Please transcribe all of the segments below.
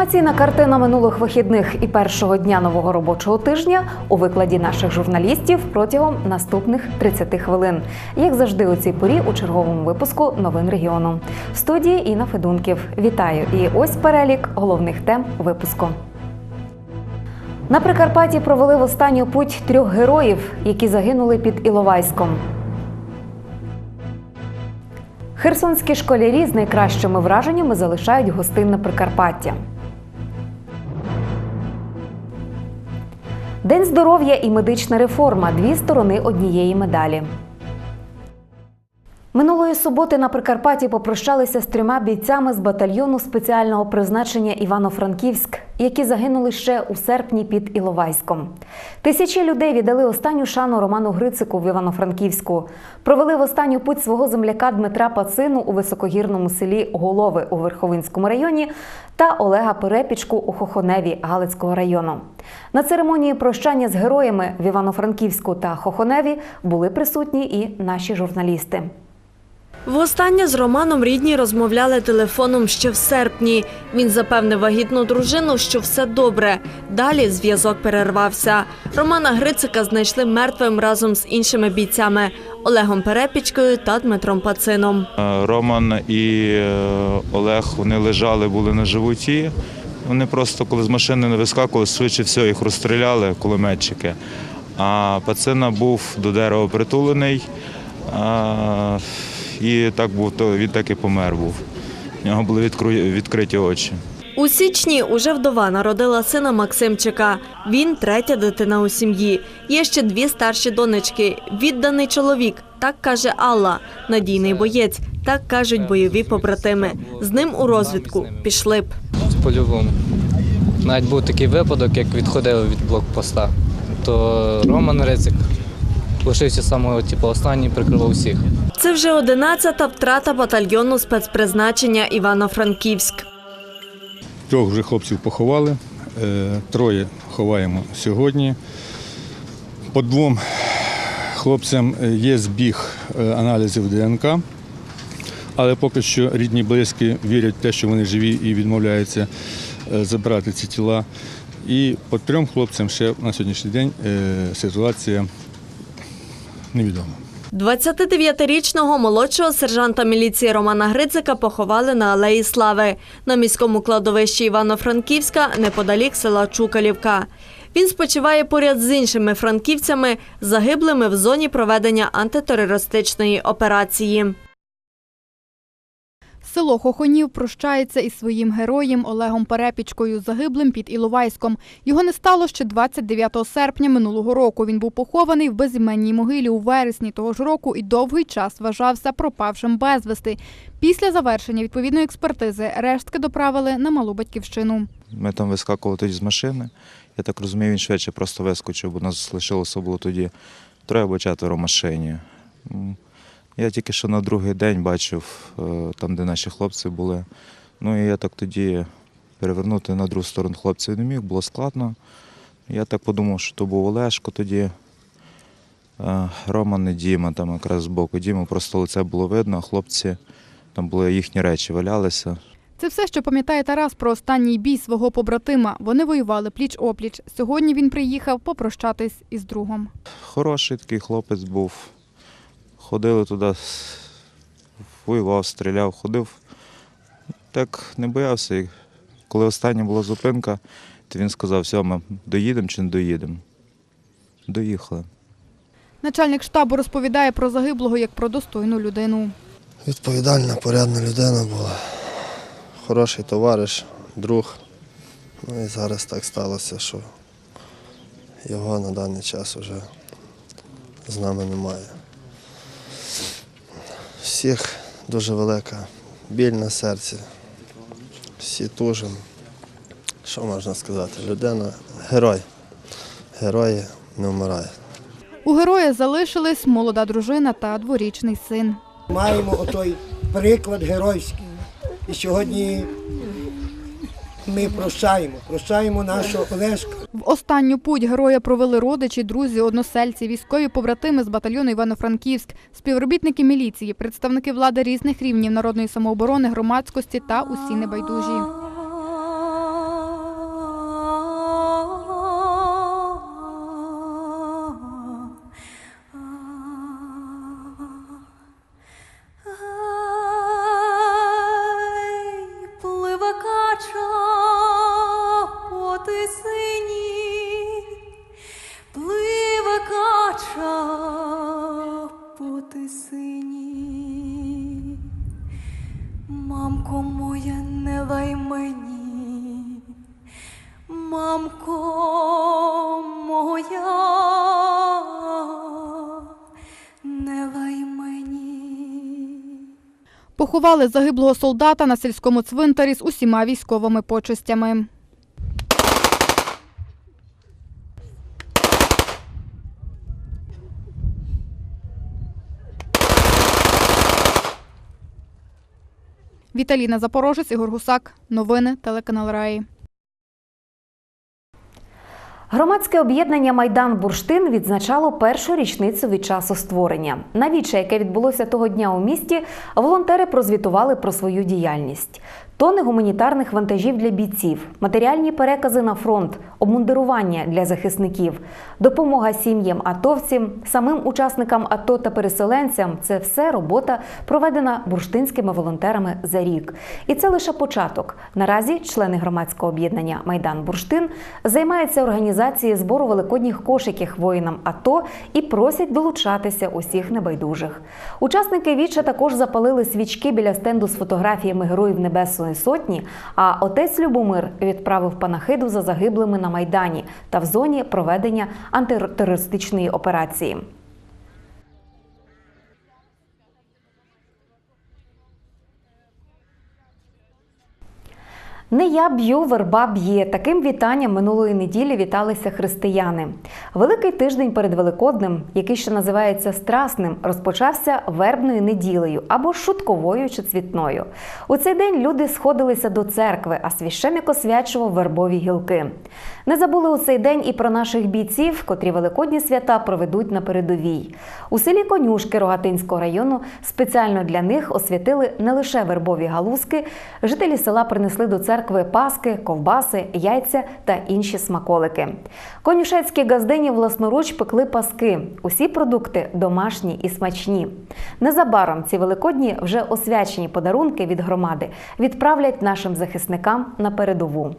Інформаційна картина минулих вихідних і першого дня нового робочого тижня у викладі наших журналістів протягом наступних 30 хвилин. Як завжди, у цій порі у черговому випуску новин регіону. В студії Інна Федунків. Вітаю! І ось перелік головних тем випуску. На Прикарпатті провели в останню путь трьох героїв, які загинули під Іловайськом. Херсонські школярі з найкращими враженнями залишають гостинне Прикарпаття. День здоров'я і медична реформа дві сторони однієї медалі. Минулої суботи на Прикарпатті попрощалися з трьома бійцями з батальйону спеціального призначення Івано-Франківськ, які загинули ще у серпні під Іловайськом. Тисячі людей віддали останню шану Роману Грицику в Івано-Франківську. Провели в останню путь свого земляка Дмитра Пацину у високогірному селі Голови у Верховинському районі та Олега Перепічку у Хохоневі Галицького району. На церемонії прощання з героями в Івано-Франківську та Хохоневі були присутні і наші журналісти. Востаннє з Романом рідні розмовляли телефоном ще в серпні. Він запевнив вагітну дружину, що все добре. Далі зв'язок перервався. Романа Грицика знайшли мертвим разом з іншими бійцями Олегом Перепічкою та Дмитром Пацином. Е, Роман і е, Олег вони лежали, були на животі. Вони просто, коли з машини не вискакували, швидше всього їх розстріляли кулеметчики. А пацина був до дерева притулений. І так був, то він так і помер був. У нього були відкриті очі. У січні уже вдова народила сина Максимчика. Він третя дитина у сім'ї. Є ще дві старші донечки. Відданий чоловік, так каже Алла. Надійний боєць, так кажуть бойові побратими. З ним у розвідку пішли б. По-любому. Навіть був такий випадок, як відходили від блокпоста, то Роман Рицик лишився самого типу, останній, прикривав всіх. Це вже одинадцята втрата батальйону спецпризначення Івано-Франківськ. Трьох вже хлопців поховали, е, троє ховаємо сьогодні. По двом хлопцям є збіг е, аналізів ДНК, але поки що рідні близькі вірять в те, що вони живі і відмовляються е, забрати ці тіла. І по трьом хлопцям ще на сьогоднішній день ситуація невідома. 29-річного молодшого сержанта міліції Романа Грицика поховали на Алеї Слави на міському кладовищі Івано-Франківська неподалік села Чукалівка. Він спочиває поряд з іншими франківцями, загиблими в зоні проведення антитерористичної операції. Село Хохонів прощається із своїм героєм Олегом Перепічкою, загиблим під Іловайськом. Його не стало ще 29 серпня минулого року. Він був похований в безіменній могилі у вересні того ж року і довгий час вважався пропавшим безвісти. Після завершення відповідної експертизи рештки доправили на малу батьківщину. Ми там вискакували тоді з машини. Я так розумію, він швидше просто вискочив, бо нас лишилося було тоді троє або четверо в машині. Я тільки що на другий день бачив е, там, де наші хлопці були. Ну і я так тоді перевернути на другу сторону хлопців не міг, було складно. Я так подумав, що то був Олешко тоді. е, Роман і Діма, там якраз збоку Діма, просто лице було видно, а хлопці, там були їхні речі, валялися. Це все, що пам'ятає Тарас про останній бій свого побратима. Вони воювали пліч-опліч. Сьогодні він приїхав попрощатись із другом. Хороший такий хлопець був. Ходили туди, воював, стріляв, ходив. Так не боявся. І коли остання була зупинка, то він сказав, все, ми доїдемо чи не доїдемо. Доїхали. Начальник штабу розповідає про загиблого як про достойну людину. Відповідальна, порядна людина була. Хороший товариш, друг. Ну і зараз так сталося, що його на даний час вже з нами немає. Всіх дуже велика біль на серці. Всі тужимо. Що можна сказати? Людина герой. Герої не вмирають. У героя залишились молода дружина та дворічний син. Маємо отой приклад геройський. І сьогодні ми прощаємо, прощаємо нашого Олешка. В останню путь героя провели родичі, друзі, односельці, військові побратими з батальйону Івано-Франківськ, співробітники міліції, представники влади різних рівнів народної самооборони, громадськості та усі небайдужі. Поховали загиблого солдата на сільському цвинтарі з усіма військовими почестями. Віталіна Запорожець, Ігор Гусак. Новини телеканал Раї. Громадське об'єднання Майдан Бурштин відзначало першу річницю від часу створення. На яке відбулося того дня у місті, волонтери прозвітували про свою діяльність. Тони гуманітарних вантажів для бійців, матеріальні перекази на фронт, обмундирування для захисників, допомога сім'ям атовцям, самим учасникам АТО та переселенцям це все робота, проведена бурштинськими волонтерами за рік. І це лише початок. Наразі члени громадського об'єднання Майдан Бурштин займаються організацією збору великодніх кошиків воїнам АТО і просять долучатися усіх небайдужих. Учасники віча також запалили свічки біля стенду з фотографіями героїв Небесної Сотні. А отець Любомир відправив панахиду за загиблими на майдані та в зоні проведення антитерористичної операції. Не я б'ю, верба б'є. Таким вітанням минулої неділі віталися християни. Великий тиждень перед Великоднем, який ще називається Страсним, розпочався вербною неділею або шутковою чи цвітною. У цей день люди сходилися до церкви, а священик освячував вербові гілки. Не забули у цей день і про наших бійців, котрі великодні свята проведуть на передовій. У селі Конюшки Рогатинського району спеціально для них освятили не лише вербові галузки. Жителі села принесли до церкви паски, ковбаси, яйця та інші смаколики. Конюшецькі газдині власноруч пекли паски. Усі продукти домашні і смачні. Незабаром ці великодні вже освячені подарунки від громади відправлять нашим захисникам на передову.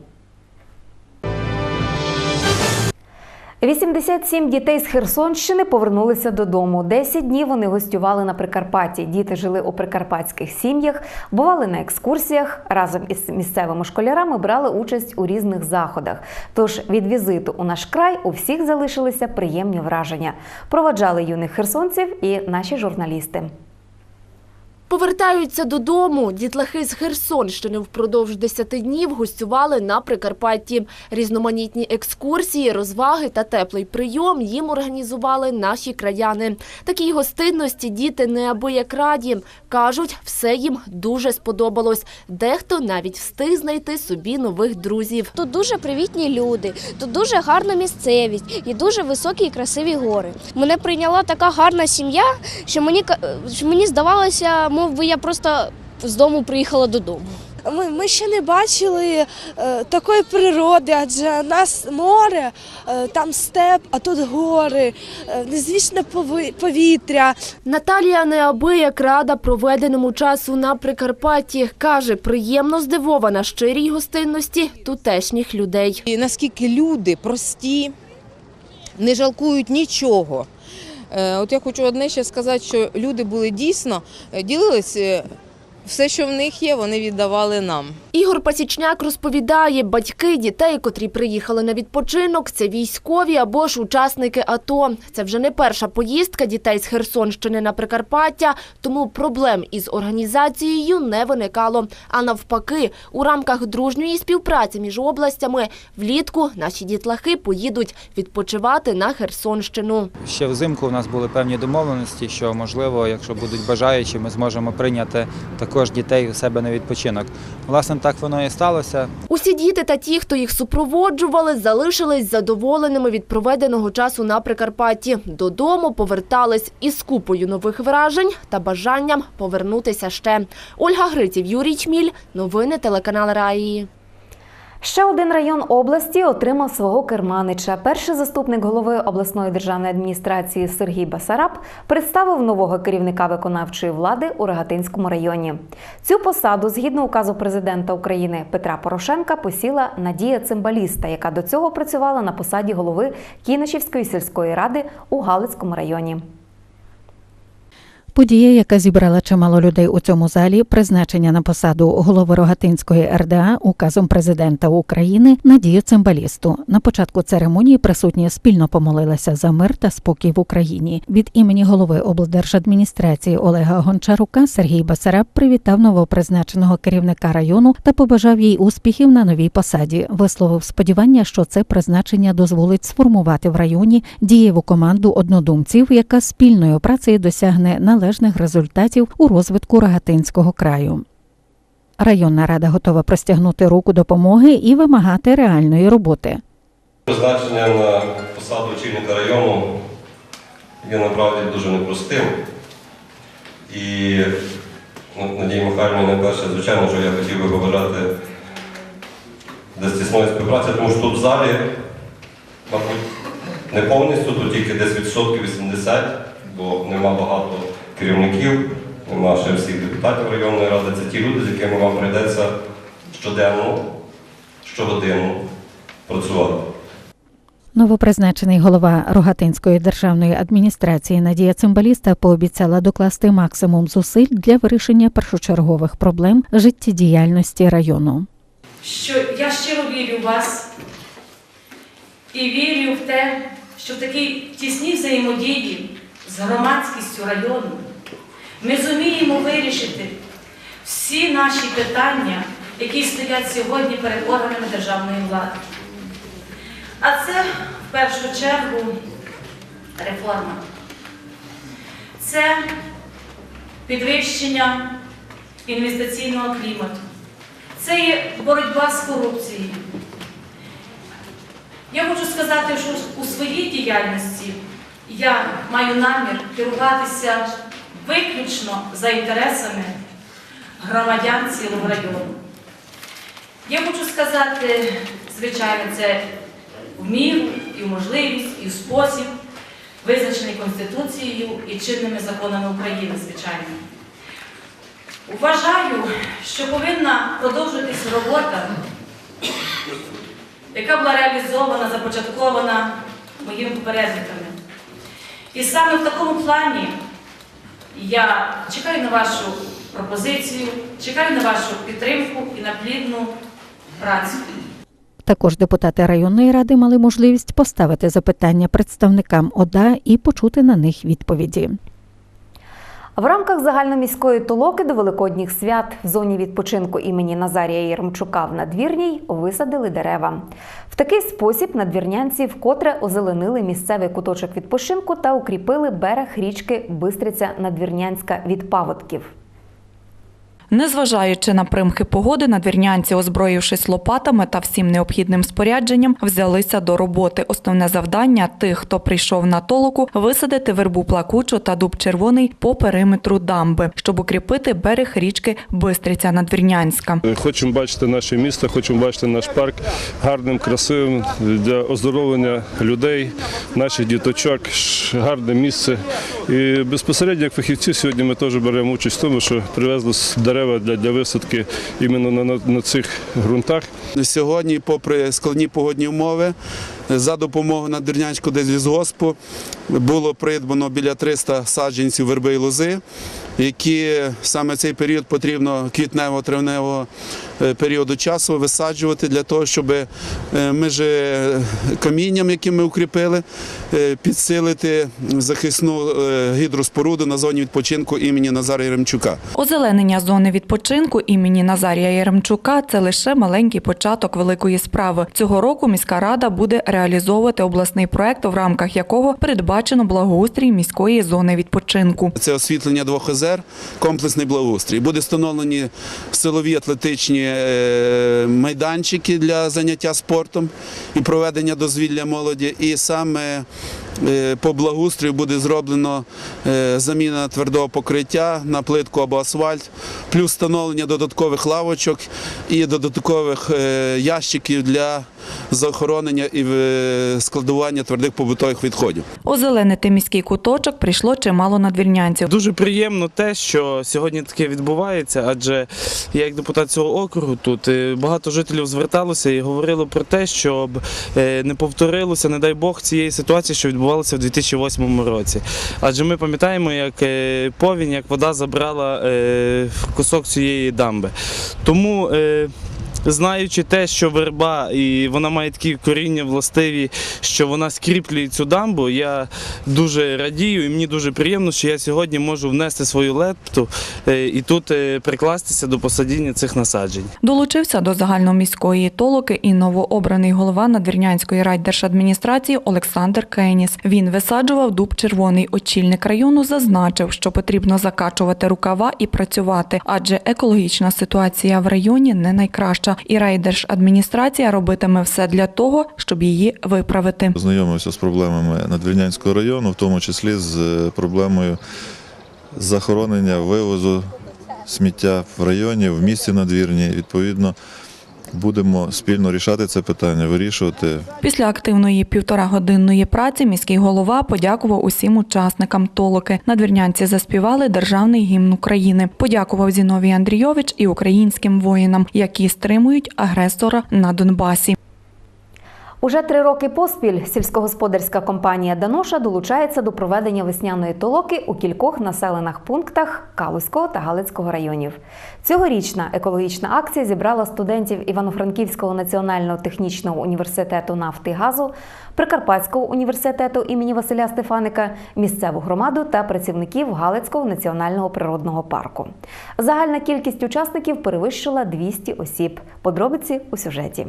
87 дітей з Херсонщини повернулися додому. 10 днів вони гостювали на Прикарпатті. Діти жили у прикарпатських сім'ях, бували на екскурсіях. Разом із місцевими школярами брали участь у різних заходах. Тож від візиту у наш край у всіх залишилися приємні враження. Проводжали юних херсонців і наші журналісти. Повертаються додому. Дітлахи з Херсонщини впродовж 10 днів гостювали на Прикарпатті. Різноманітні екскурсії, розваги та теплий прийом їм організували наші краяни. Такій гостинності діти неабияк раді. Кажуть, все їм дуже сподобалось. Дехто навіть встиг знайти собі нових друзів. Тут дуже привітні люди, тут дуже гарна місцевість і дуже високі і красиві гори. Мене прийняла така гарна сім'я, що мені що мені здавалося, мов би я просто з дому приїхала додому. Ми, ми ще не бачили е, такої природи, адже у нас море, е, там степ, а тут гори, е, незвічне повітря. Наталія неабияк рада проведеному часу на Прикарпатті. Каже, приємно здивована щирій гостинності тутешніх людей. І наскільки люди прості, не жалкують нічого. Е, От я хочу одне ще сказати, що люди були дійсно е, ділились е, все, що в них є, вони віддавали нам. Ігор Пасічняк розповідає, батьки дітей, котрі приїхали на відпочинок, це військові або ж учасники АТО. Це вже не перша поїздка дітей з Херсонщини на Прикарпаття, тому проблем із організацією не виникало. А навпаки, у рамках дружньої співпраці між областями влітку наші дітлахи поїдуть відпочивати на Херсонщину. Ще взимку у нас були певні домовленості, що можливо, якщо будуть бажаючі, ми зможемо прийняти також дітей у себе на відпочинок. Власне, так воно і сталося. Усі діти та ті, хто їх супроводжували, залишились задоволеними від проведеного часу на Прикарпатті. Додому повертались із купою нових вражень та бажанням повернутися ще. Ольга Гриців, Юрій Чміль. Новини телеканал Раї. Ще один район області отримав свого керманича. Перший заступник голови обласної державної адміністрації Сергій Басараб представив нового керівника виконавчої влади у Рогатинському районі. Цю посаду, згідно указу президента України Петра Порошенка, посіла Надія Цимбаліста, яка до цього працювала на посаді голови Кіночівської сільської ради у Галицькому районі. Подія, яка зібрала чимало людей у цьому залі, призначення на посаду голови Рогатинської РДА указом президента України Надію Цимбалісту. На початку церемонії присутні спільно помолилися за мир та спокій в Україні. Від імені голови облдержадміністрації Олега Гончарука Сергій Басараб привітав новопризначеного керівника району та побажав їй успіхів на новій посаді. Висловив сподівання, що це призначення дозволить сформувати в районі дієву команду однодумців, яка спільною працею досягне належних результатів у розвитку Рогатинського краю. Районна рада готова простягнути руку допомоги і вимагати реальної роботи. Призначення на посаду очільника району є насправді дуже непростим. І ну, Надії Михайлівні найперше, звичайно, що я хотів би побажати десь тісної співпраці, тому що тут в залі, мабуть, не повністю, тут тільки десь відсотків 80, бо нема багато керівників, нема ще всіх депутатів районної ради. Це ті люди, з якими вам прийдеться щоденно, щогодину працювати. Новопризначений голова Рогатинської державної адміністрації Надія Цимбаліста пообіцяла докласти максимум зусиль для вирішення першочергових проблем життєдіяльності району. що я щиро вірю в вас і вірю в те, що в такій тісній взаємодії з громадськістю району ми зуміємо вирішити всі наші питання, які стоять сьогодні перед органами державної влади. А це в першу чергу реформа. Це підвищення інвестиційного клімату. Це є боротьба з корупцією. Я хочу сказати, що у своїй діяльності я маю намір керуватися виключно за інтересами громадян цілого району. Я хочу сказати, звичайно, це в і можливість, і спосіб, визначений Конституцією і чинними законами України, звичайно. Вважаю, що повинна продовжитись робота, яка була реалізована, започаткована моїми попередниками. І саме в такому плані я чекаю на вашу пропозицію, чекаю на вашу підтримку і на плідну працю. Також депутати районної ради мали можливість поставити запитання представникам ОДА і почути на них відповіді. В рамках загальноміської толоки до великодніх свят в зоні відпочинку імені Назарія Єрмчука в надвірній висадили дерева. В такий спосіб надвірнянці вкотре озеленили місцевий куточок відпочинку та укріпили берег річки Бистриця Надвірнянська від паводків. Незважаючи на примхи погоди, надвірнянці, озброївшись лопатами та всім необхідним спорядженням, взялися до роботи. Основне завдання тих, хто прийшов на толоку, висадити вербу плакучу та дуб червоний по периметру дамби, щоб укріпити берег річки Бистриця Надвірнянська. Хочемо бачити наше місто, хочемо бачити наш парк гарним, красивим для оздоровлення людей, наших діточок, гарне місце. І безпосередньо як фахівці сьогодні ми теж беремо участь в тому, що привезли с- дерева для, для висадки іменно на, на, на цих ґрунтах. Сьогодні, попри складні погодні умови, за допомогою Надвірнянського лісгоспу було придбано біля 300 саджанців верби і лози, які саме цей період потрібно квітнево-травневого е, періоду часу висаджувати для того, щоб е, між е, камінням, які ми укріпили, е, підсилити захисну гідроспоруду на зоні відпочинку імені Назара Єремчука. Озеленення зони відпочинку імені Назарія Єремчука це лише маленький початок великої справи. Цього року міська рада буде реалізовувати обласний проект, в рамках якого передбачено благоустрій міської зони відпочинку. Це освітлення двох озер, комплексний благоустрій. Буде встановлені силові атлетичні е, майданчики для заняття спортом і проведення дозвілля молоді. І саме по благоустрію буде зроблено е, заміна твердого покриття на плитку або асфальт, плюс встановлення додаткових лавочок і додаткових е, ящиків для захоронення і е, складування твердих побутових відходів. Озеленити міський куточок прийшло чимало надвірнянців. Дуже приємно те, що сьогодні таке відбувається, адже я як депутат цього округу тут е, багато жителів зверталося і говорило про те, щоб е, не повторилося, не дай Бог, цієї ситуації, що відбувається відбувалося в 2008 році. Адже ми пам'ятаємо, як е, повінь, як вода забрала е, кусок цієї дамби. Тому е, Знаючи те, що верба і вона має такі коріння властиві, що вона скріплює цю дамбу, я дуже радію і мені дуже приємно, що я сьогодні можу внести свою лепту е, і тут е, прикластися до посадіння цих насаджень. Долучився до загальноміської толоки і новообраний голова Надвірнянської райдержадміністрації Олександр Кейніс. Він висаджував дуб червоний. Очільник району зазначив, що потрібно закачувати рукава і працювати, адже екологічна ситуація в районі не найкраща, і райдержадміністрація робитиме все для того, щоб її виправити. Знайомився з проблемами Надвірнянського району, в тому числі з е, проблемою захоронення вивозу сміття в районі, в місті Надвірні. Відповідно, будемо спільно рішати це питання, вирішувати. Після активної півторагодинної праці міський голова подякував усім учасникам толоки. Надвірнянці заспівали державний гімн України. Подякував Зіновій Андрійович і українським воїнам, які стримують агресора на Донбасі. Уже три роки поспіль сільськогосподарська компанія Даноша долучається до проведення весняної толоки у кількох населених пунктах Калузького та Галицького районів. Цьогорічна екологічна акція зібрала студентів Івано-Франківського національного технічного університету нафти і газу, Прикарпатського університету імені Василя Стефаника, місцеву громаду та працівників Галицького національного природного парку. Загальна кількість учасників перевищила 200 осіб. Подробиці у сюжеті.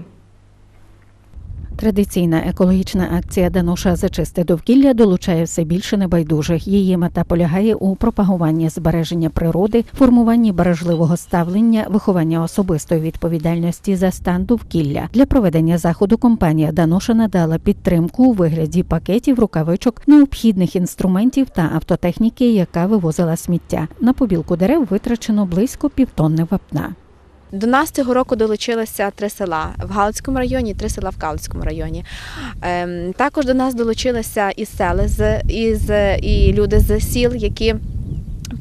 Традиційна екологічна акція Дануша за чисте довкілля долучає все більше небайдужих. Її мета полягає у пропагуванні збереження природи, формуванні бережливого ставлення, виховання особистої відповідальності за стан довкілля. Для проведення заходу компанія Дануша надала підтримку у вигляді пакетів, рукавичок, необхідних інструментів та автотехніки, яка вивозила сміття. На побілку дерев витрачено близько півтонни вапна. До нас цього року долучилося три села в Галицькому районі, три села в Калицькому районі. Ем, також до нас долучилися і сели із і люди з сіл, які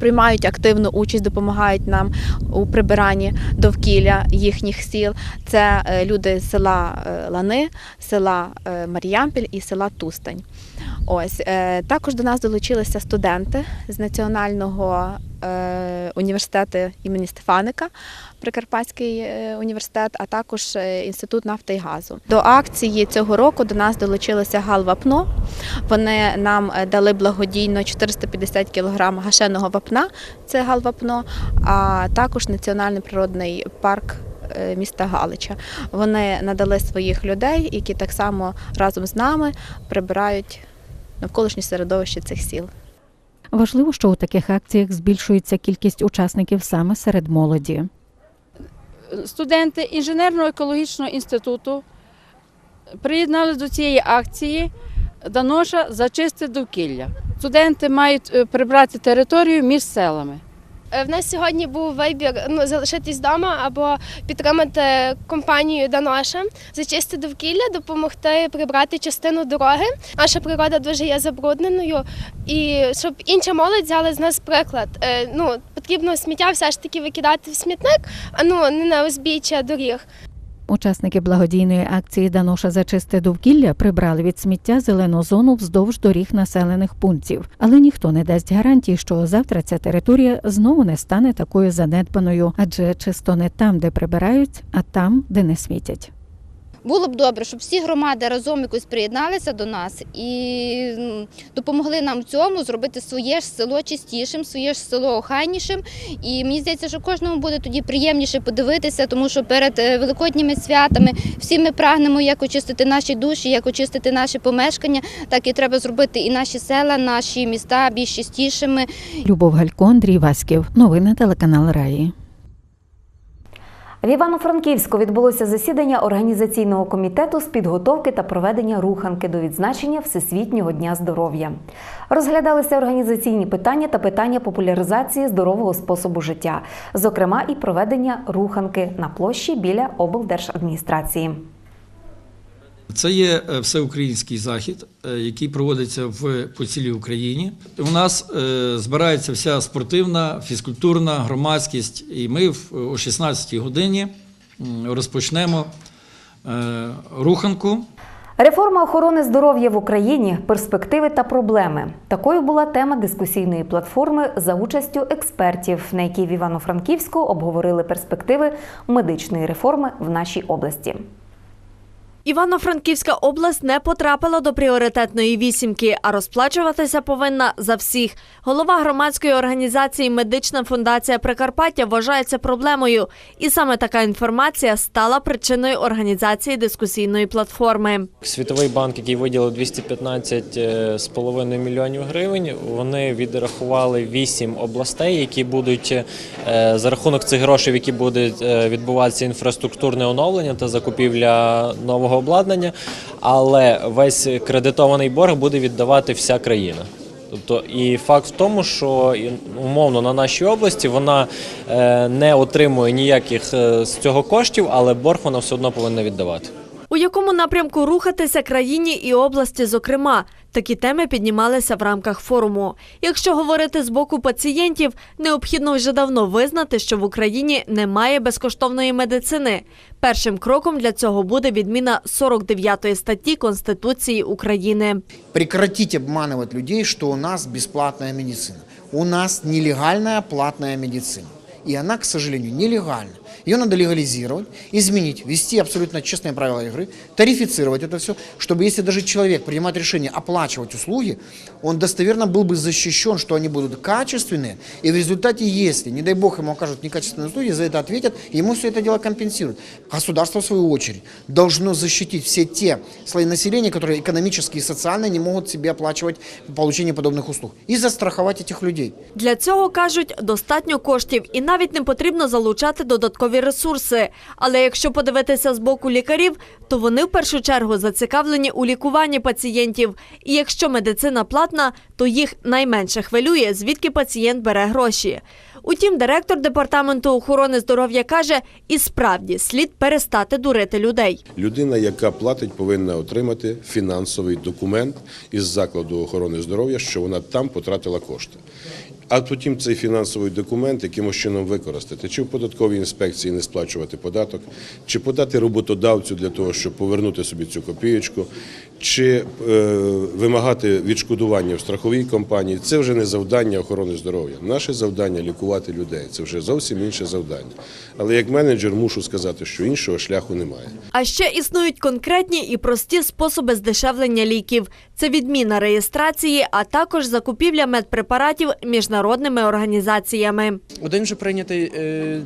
приймають активну участь, допомагають нам у прибиранні довкілля їхніх сіл. Це е, люди з села е, Лани, села е, Мар'ямпіль і села Тустань. Ось е, також до нас долучилися студенти з національного е, університету імені Стефаника, Прикарпатський е, університет, а також інститут нафти і газу. До акції цього року до нас долучилося Галвапно. Вони нам дали благодійно 450 кг гашеного вапна. Це Галвапно, а також національний природний парк міста Галича. Вони надали своїх людей, які так само разом з нами прибирають навколишнє середовище цих сіл. Важливо, що у таких акціях збільшується кількість учасників саме серед молоді. студенти інженерно-екологічного інституту приєдналися до цієї акції Даноша за чисте довкілля. Студенти мають е, прибрати територію між селами. Е, В нас сьогодні був вибір ну, залишитись вдома або підтримати компанію Даноша, зачистити довкілля, допомогти прибрати частину дороги. Наша природа дуже є забрудненою. І щоб інша молодь взяла з нас приклад. Е, Ну, потрібно сміття все ж таки викидати в смітник, а ну не на узбіччя доріг. Учасники благодійної акції Даноша за чисте довкілля прибрали від сміття зелену зону вздовж доріг населених пунктів. Але ніхто не дасть гарантії, що завтра ця територія знову не стане такою занедбаною, адже чисто не там, де прибирають, а там, де не смітять. Було б добре, щоб всі громади разом якось приєдналися до нас і допомогли нам в цьому зробити своє ж село чистішим, своє ж село охайнішим. І мені здається, що кожному буде тоді приємніше подивитися, тому що перед е, великодніми святами всі ми прагнемо як очистити наші душі, як очистити наші помешкання, так і треба зробити і наші села, наші міста більш чистішими. Любов Галько, Андрій Васьків. Новини телеканал Раї. В Івано-Франківську відбулося засідання організаційного комітету з підготовки та проведення руханки до відзначення Всесвітнього дня здоров'я. Розглядалися організаційні питання та питання популяризації здорового способу життя, зокрема і проведення руханки на площі біля облдержадміністрації. Це є е, всеукраїнський захід, е, який проводиться в по цілій Україні. У нас е, збирається вся спортивна, фізкультурна громадськість, і ми о 16-й годині розпочнемо руханку. Реформа охорони здоров'я в Україні, перспективи та проблеми. Такою була тема дискусійної платформи за участю експертів, на якій в Івано-Франківську обговорили перспективи медичної реформи в нашій області. Івано-Франківська область не потрапила до пріоритетної вісімки, а розплачуватися повинна за всіх. Голова громадської організації Медична фундація Прикарпаття вважає це проблемою, і саме така інформація стала причиною організації дискусійної платформи. Світовий банк, який виділив 215,5 мільйонів гривень, вони відрахували 8 областей, які будуть е, за рахунок цих грошей, які буде е, відбуватися інфраструктурне оновлення та закупівля нового обладнання, але весь кредитований борг буде віддавати вся країна. Тобто і факт в тому, що умовно на нашій області вона е, не отримує ніяких е, з цього коштів, але борг вона все одно повинна віддавати. У якому напрямку рухатися країні і області, зокрема, такі теми піднімалися в рамках форуму. Якщо говорити з боку пацієнтів, необхідно вже давно визнати, що в Україні немає безкоштовної медицини. Першим кроком для цього буде відміна 49 статті Конституції України. Прекратить обманывать людей, что у нас бесплатная медицина. У нас нелегальная платная медицина. И она, к сожалению, нелегальна. Ее надо легализировать, изменить, ввести абсолютно честные правила игры, тарифицировать это все, чтобы если даже человек принимает решение оплачивать услуги, он достоверно был бы защищен, что они будут качественные, и в результате, если, не дай бог, ему окажут некачественные услуги, за это ответят, и ему все это дело компенсируют. Государство, в свою очередь, должно защитить все те слои населения, которые экономически и социально не могут себе оплачивать получение подобных услуг, и застраховать этих людей. Для цього кажуть, достатньо коштів, і навіть не потрібно залучати додаткові ресурси. Але якщо подивитися з боку лікарів, то вони в першу чергу зацікавлені у лікуванні пацієнтів. І якщо медицина платна, то їх найменше хвилює, звідки пацієнт бере гроші. Утім, директор департаменту охорони здоров'я каже, і справді слід перестати дурити людей. Людина, яка платить, повинна отримати фінансовий документ із закладу охорони здоров'я, що вона там потратила кошти. А потім цей фінансовий документ якимось чином використати, чи в податковій інспекції не сплачувати податок, чи подати роботодавцю для того, щоб повернути собі цю копієчку, чи е, вимагати відшкодування в страховій компанії. Це вже не завдання охорони здоров'я. Наше завдання лікувати людей. Це вже зовсім інше завдання. Але як менеджер мушу сказати, що іншого шляху немає. А ще існують конкретні і прості способи здешевлення ліків. Це відміна реєстрації, а також закупівля медпрепаратів міжнародними організаціями. Один вже прийнятий е,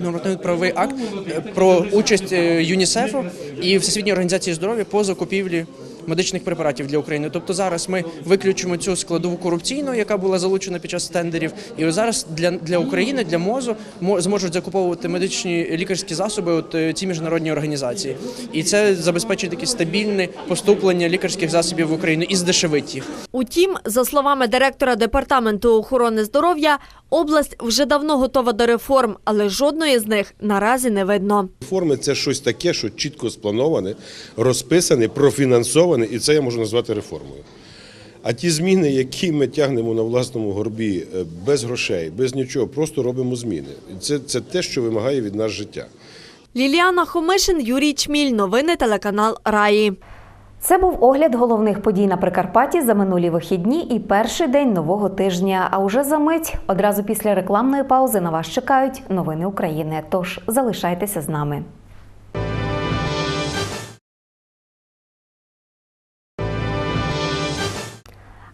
нормативно-правовий акт е, про участь е, ЮНІСЕФу і Всесвітньої організації здоров'я по закупівлі. Медичних препаратів для України, тобто зараз ми виключимо цю складову корупційну, яка була залучена під час тендерів, і зараз для для України, для МОЗу мо- зможуть закуповувати медичні лікарські засоби. От е, ці міжнародні організації, і це забезпечить таке стабільне поступлення лікарських засобів в Україну і здешевить їх. Утім, за словами директора департаменту охорони здоров'я, область вже давно готова до реформ, але жодної з них наразі не видно. Форми це щось таке, що чітко сплановане, розписане, профінансоване, і це я можу назвати реформою. А ті зміни, які ми тягнемо на власному горбі е, без грошей, без нічого, просто робимо зміни. І Це, це те, що вимагає від нас життя. Ліліана Хомишин, Юрій Чміль. Новини телеканал Раї. Це був огляд головних подій на Прикарпатті за минулі вихідні і перший день нового тижня. А уже за мить, одразу після рекламної паузи, на вас чекають новини України. Тож залишайтеся з нами.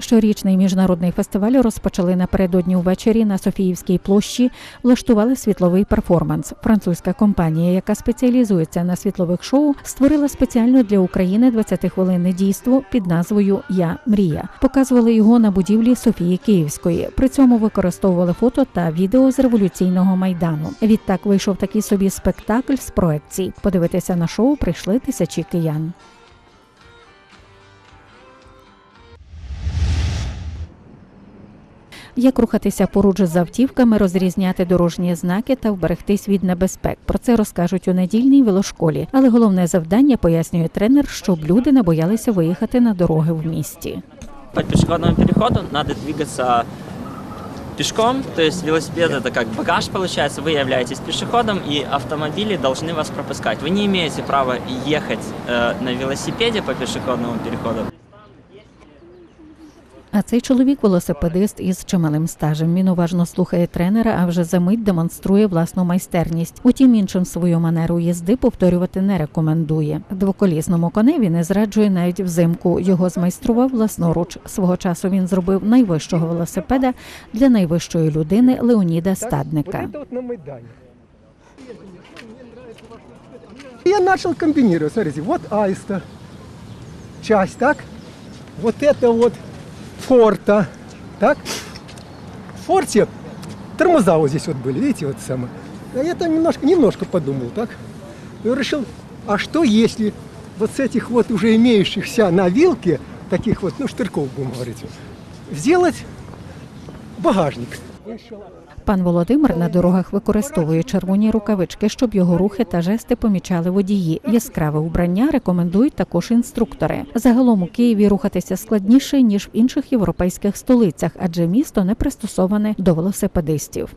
Щорічний міжнародний фестиваль розпочали напередодні увечері на Софіївській площі. Влаштували світловий перформанс. Французька компанія, яка спеціалізується на світлових шоу, створила спеціально для України 20-хвилинне дійство під назвою Я мрія. Показували його на будівлі Софії Київської. При цьому використовували фото та відео з революційного майдану. Відтак вийшов такий собі спектакль з проекцій. Подивитися на шоу прийшли тисячі киян. Як рухатися поруч з автівками, розрізняти дорожні знаки та вберегтись від небезпек. Про це розкажуть у недільній велошколі. Але головне завдання пояснює тренер, щоб люди не боялися виїхати на дороги в місті. по пешеходному переходу, надо двигаться пешком, то есть велосипед это как багаж получается, вы являетесь пешеходом и автомобили должны вас пропускать. Вы не имеете права ехать э, на велосипеде по пешеходному переходу. А цей чоловік велосипедист із чималим стажем. Він уважно слухає тренера, а вже за мить демонструє власну майстерність. Утім, іншим свою манеру їзди повторювати не рекомендує. Двоколісному коневі не зраджує навіть взимку. Його змайстрував власноруч. Свого часу він зробив найвищого велосипеда для найвищої людини Леоніда Стадника. Я начал комбинировать. Смотрите, вот аиста, часть, так? Вот это вот форта, так? В форте тормоза вот здесь вот были, видите, вот самое. А я там немножко, немножко подумал, так? И решил, а что если вот с этих вот уже имеющихся на вилке, таких вот, ну, штырков, будем говорить, сделать багажник. Пан Володимир на дорогах використовує червоні рукавички, щоб його рухи та жести помічали водії. Яскраве убрання рекомендують також інструктори. Загалом у Києві рухатися складніше ніж в інших європейських столицях, адже місто не пристосоване до велосипедистів.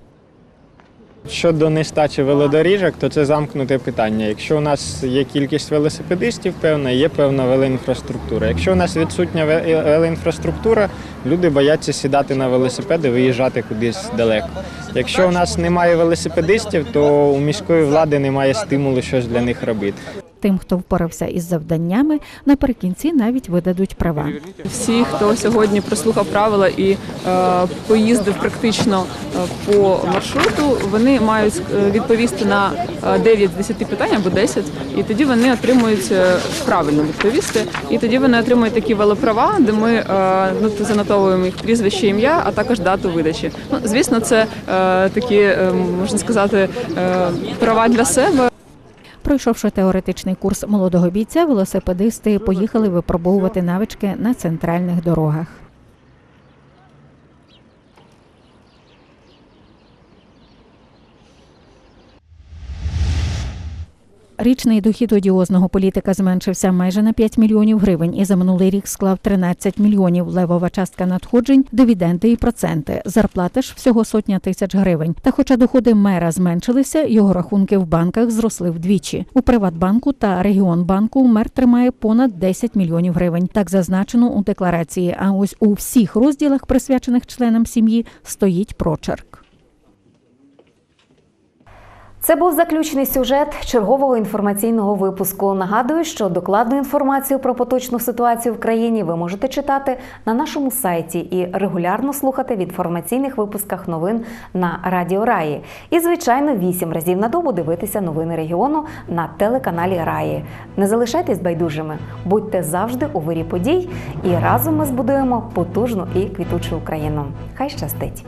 Щодо нестачі велодоріжок, то це замкнуте питання. Якщо у нас є кількість велосипедистів, певна, є певна велоінфраструктура. Якщо у нас відсутня ве- велоінфраструктура, люди бояться сідати на велосипеди, виїжджати кудись далеко. Якщо у нас немає велосипедистів, то у міської влади немає стимулу щось для них робити. Тим, хто впорався із завданнями, наприкінці навіть видадуть права. Всі, хто сьогодні прослухав правила і е, поїздив практично е, по маршруту, вони мають е, відповісти на е, 9 з 10 питань або 10, і тоді вони отримують е, правильно відповісти. І тоді вони отримують такі велоправа, де ми е, ну, занотовуємо їх прізвище, ім'я, а також дату видачі. Ну, звісно, це е, такі е, можна сказати е, права для себе. Пройшовши теоретичний курс молодого бійця, велосипедисти поїхали випробовувати навички на центральних дорогах. Річний дохід одіозного політика зменшився майже на 5 мільйонів гривень і за минулий рік склав 13 мільйонів. Левова частка надходжень, дивіденди і проценти. Зарплата ж всього сотня тисяч гривень. Та хоча доходи мера зменшилися, його рахунки в банках зросли вдвічі. У Приватбанку та Регіонбанку мер тримає понад 10 мільйонів гривень. Так зазначено у декларації. А ось у всіх розділах, присвячених членам сім'ї, стоїть прочерк. Це був заключний сюжет чергового інформаційного випуску. Нагадую, що докладну інформацію про поточну ситуацію в країні ви можете читати на нашому сайті і регулярно слухати в інформаційних випусках новин на Радіо Раї. І, звичайно, вісім разів на добу дивитися новини регіону на телеканалі Раї. Не залишайтесь байдужими, будьте завжди у вирі подій, і разом ми збудуємо потужну і квітучу Україну. Хай щастить!